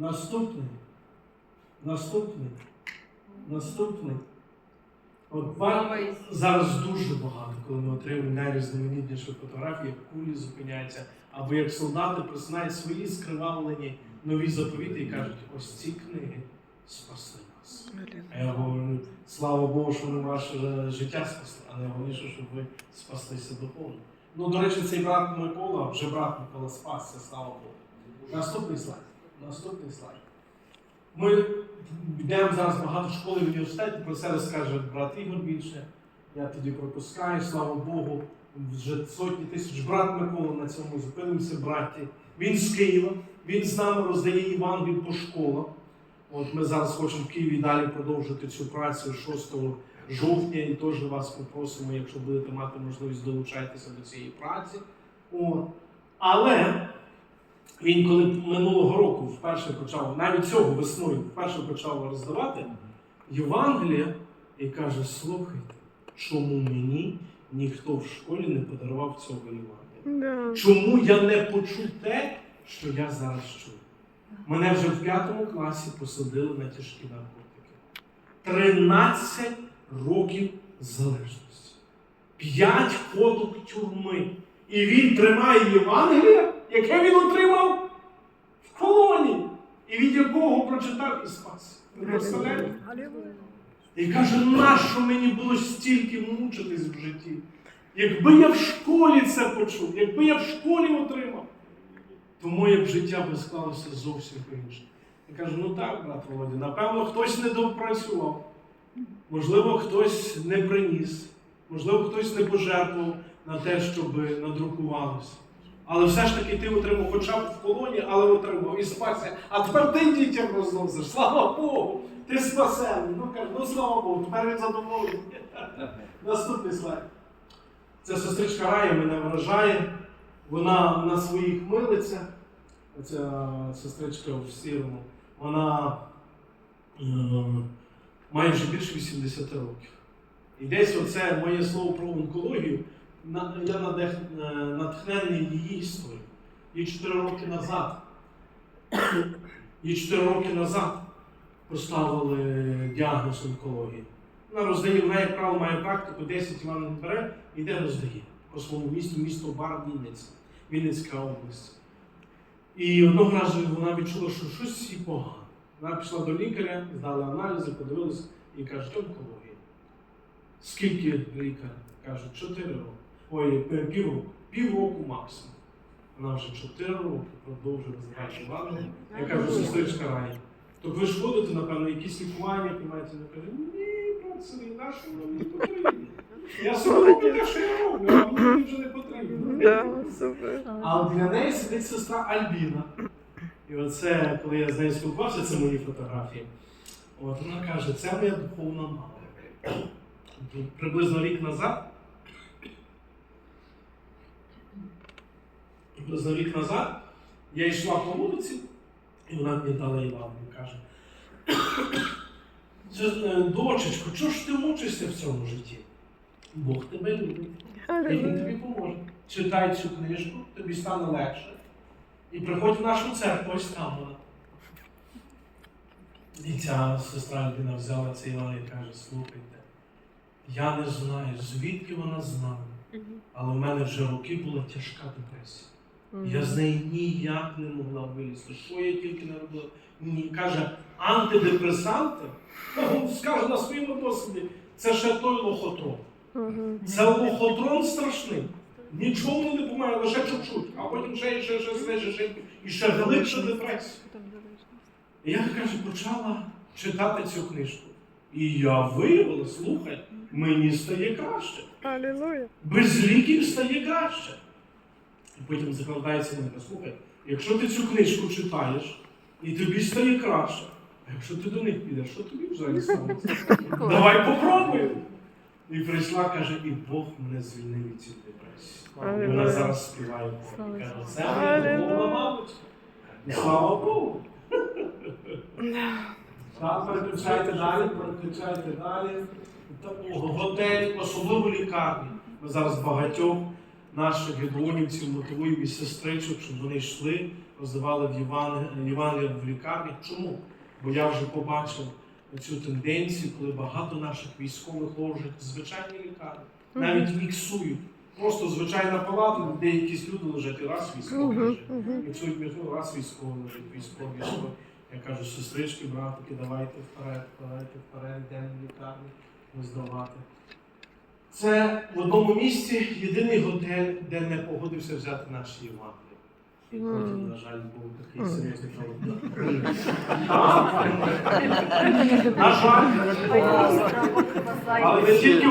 Наступний. Наступний. Наступний. От ба- зараз дуже багато, коли ми отримуємо найрізноманітніші фотографії, як кулі зупиняються, або як солдати присинають свої скривавлені нові заповіти і кажуть, ось ці книги спасли нас. А я говорю, слава Богу, що вони ваше е, життя спасли, а найголовніше, щоб ви спаслися духовно. Ну, до речі, цей брат Микола, вже брат Микола спасся, слава Богу. Наступний слайд. Наступний слайд. Ми йдемо зараз багато школи в університеті, про це розкаже брат Ігор більше. Я тоді пропускаю, слава Богу, вже сотні тисяч брат Микола на цьому зупинимося, браті. Він з Києва, він з нами роздає Євангелій по школах. От ми зараз хочемо в Києві далі продовжити цю працю 6 жовтня і теж вас попросимо, якщо будете мати можливість долучайтеся до цієї праці. От. Але він, коли минулого року вперше почав, навіть цього весною, вперше почав роздавати Євангелія і каже: слухайте, чому мені ніхто в школі не подарував цього Євангелія? Чому я не почув те, що я зараз чую? Мене вже в п'ятому класі посадили на тяжкі наркотики. 13 років залежності. 5 ходок тюрми. І він тримає Євангелія, яке він отримав в колонії, і від якого прочитав і спас. І каже, нащо мені було стільки мучитись в житті? Якби я в школі це почув, якби я в школі отримав, то моє б життя би склалося зовсім по-іншому. Я кажу, ну так, брат Володя, напевно, хтось не допрацював, можливо, хтось не приніс, можливо, хтось не пожертвував на те, щоб надрукувалося. Але все ж таки ти отримав хоча б в колонії, але отримав і спасся. А тепер ти дітям розносиш. Слава Богу! Ти спасений. Ну каже, ну слава Богу, тепер він задоволений. Наступний слайд. Це сестричка Рая мене вражає. Вона на своїх милиться. Ця сестричка в сірому. Вона е, має вже більше 80 років. І десь оце моє слово про онкологію. Я надех, е, натхнений її історією. Їй 4 роки назад. Їй 4 роки назад поставили діагноз онкології. Вона роздає, вона, як правило, має практику, 10 Іван бере і йде роздає по своєму місту, місто Бар Вінниця, Вінницька область. І одного разу вона відчула, що щось їй погано. Вона пішла до лікаря, здала аналізи, подивилася і каже, онкологія. Скільки лікар? Каже, 4 роки. Ой, півроку. Півроку максимум. Вона вже 4 роки продовжує розвивати ванну. Я кажу, сестричка Раї. Так ви ж ходите, напевно, якісь лікування приймаєте? Вона каже, ні, брат Сергій, на що вам не потрібно? Я собі роблю те, що я роблю, а мені вже не потрібно. А для неї сидить сестра Альбіна. І оце, коли я з нею спілкувався, це мої фотографії. От вона каже, це моя духовна мама. Приблизно рік назад. Приблизно рік назад я йшла по вулиці, і вона мені дала Іван і каже. Е, Дочечко, чого ж ти мучишся в цьому житті? Бог тебе любить. І він тобі поможе. Читай цю книжку, тобі стане легше. І приходь в нашу церкву, ось там вона. І ця сестра Альбіна взяла цей Іван і каже, слухайте, я не знаю, звідки вона знала, але в мене вже роки була тяжка депресія. Я з неї ніяк не могла вилізти. Що я тільки не робила? Ні, каже, антидепресанти, скаже на своєму досвіді, це ще той лохотрон. Це лохотрон страшний. Нічого не допомагає, лише чуть-чуть, а потім ще, і ще, ще, ще, ще, ще, і ще глибша депресія. І я, каже, почала читати цю книжку. І я виявила, слухай, мені стає краще. Без ліків стає краще. І потім закладається мене, слухай, якщо ти цю книжку читаєш, і тобі стає краще, а якщо ти до них підеш, що тобі взагалі станеться? Давай попробуємо. І прийшла, каже, і Бог мене звільнив від цієї депресії. І вона зараз співає Бог. І каже, це мамочка. І Слава Богу. Так, переключайте далі, переключайте далі. Готель, особливо лікарні. Ми зараз багатьох наших гедронівців, мотивуємо і сестричок, щоб вони йшли, роздавали в Єван... Євангелія в лікарнях. Чому? Бо я вже побачив цю тенденцію, коли багато наших військових ложать звичайні лікарні, навіть міксують. Просто звичайна палата, де якісь люди лежать, і раз військовий лежить. Міксують міксують, раз військовий лежить, військовий, військовий. Я кажу, сестрички, братики, давайте вперед, давайте вперед, йдемо в лікарню роздавати. Це в одному місці єдиний готель, де не погодився взяти наші Євангелії. І потім, на жаль, був такий серйозний. На жаль, але не тільки